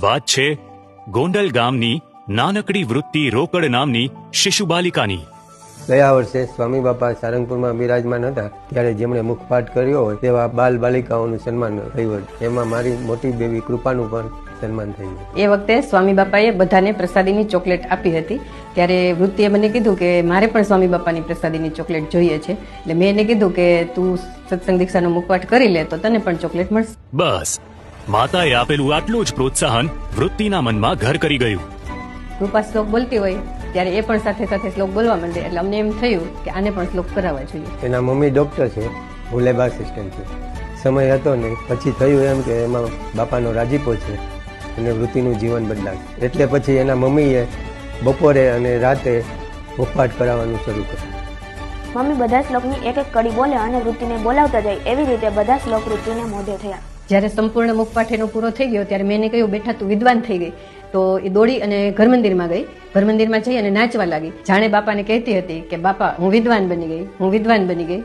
વાત છે ગોંડલ ગામની નાનકડી વૃત્તિ રોકડ નામની શિશુ બાલિકાની. ગયા વર્ષે સ્વામી બાપા સારંગપુરમાં બિરાજમાન હતા ત્યારે જેમણે મુખપાઠ કર્યો હોય તેવા બાલ બાલિકાઓનું સન્માન થયું હતું એમાં મારી મોટી દેવી કૃપાનું પણ સન્માન થયું એ વખતે સ્વામી બાપાએ બધાને પ્રસાદીની ચોકલેટ આપી હતી. ત્યારે વૃત્તિએ મને કીધું કે મારે પણ સ્વામી બાપાની પ્રસાદીની ચોકલેટ જોઈએ છે. એટલે મેં એને કીધું કે તું સત્સંગ દીક્ષાનો મુખપાઠ કરી લે તો તને પણ ચોકલેટ મળશે. બસ. માતાએ આપેલું આટલું જ પ્રોત્સાહન વૃત્તિના મનમાં ઘર કરી ગયું. રૂપા શ્લોક બોલતી હોય ત્યારે એ પણ સાથે સાથે શ્લોક બોલવા માંડે એટલે અમને એમ થયું કે આને પણ શ્લોક કરાવવા જોઈએ. એના મમ્મી ડૉક્ટર છે હું લેબ આસિસ્ટન્ટ છું. સમય હતો નહીં પછી થયું એમ કે એમાં બાપાનો રાજીપો છે અને વૃત્તિનું જીવન બદલાશે. એટલે પછી એના મમ્મીએ બપોરે અને રાતે મુખપાઠ કરાવવાનું શરૂ કર્યું. મમ્મી બધા શ્લોકની એક એક કડી બોલે અને વૃત્તિને બોલાવતા જાય એવી રીતે બધા શ્લોક વૃત્તિને મોઢે થયા. જ્યારે સંપૂર્ણ મુખપાઠ પૂરો થઈ ગયો, ત્યારે મેં એને કહ્યું બેઠા તું વિદ્વાન થઈ ગઈ. તો એ દોડી અને ઘર મંદિરમાં ગઈ. ઘર મંદિરમાં જઈ અને નાચવા લાગી. જાણે બાપાને કહેતી હતી કે, બાપા, હું વિદ્વાન બની ગઈ, હું વિદ્વાન બની ગઈ.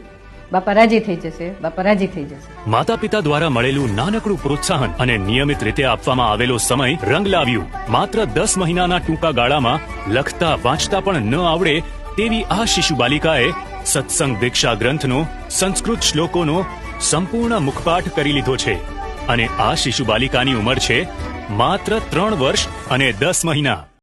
બાપા રાજી થઈ જશે, બાપા રાજી થઈ જશે. માતા પિતા દ્વારા મળેલું નાનકડું પ્રોત્સાહન અને નિયમિત રીતે આપવામાં આવેલો સમય રંગ લાવ્યું માત્ર દસ મહિનાના ટૂંકા ગાળામાં લખતા, વાંચતા પણ ન આવડે તેવી આ શિશુ બાલિકાએ સત્સંગ દીક્ષા ગ્રંથનો, સંસ્કૃત શ્લોકોનો સંપૂર્ણ મુખપાઠ કરી લીધો છે અને આ શિશુ બાલિકાની ઉંમર છે માત્ર ત્રણ વર્ષ અને દસ મહિના.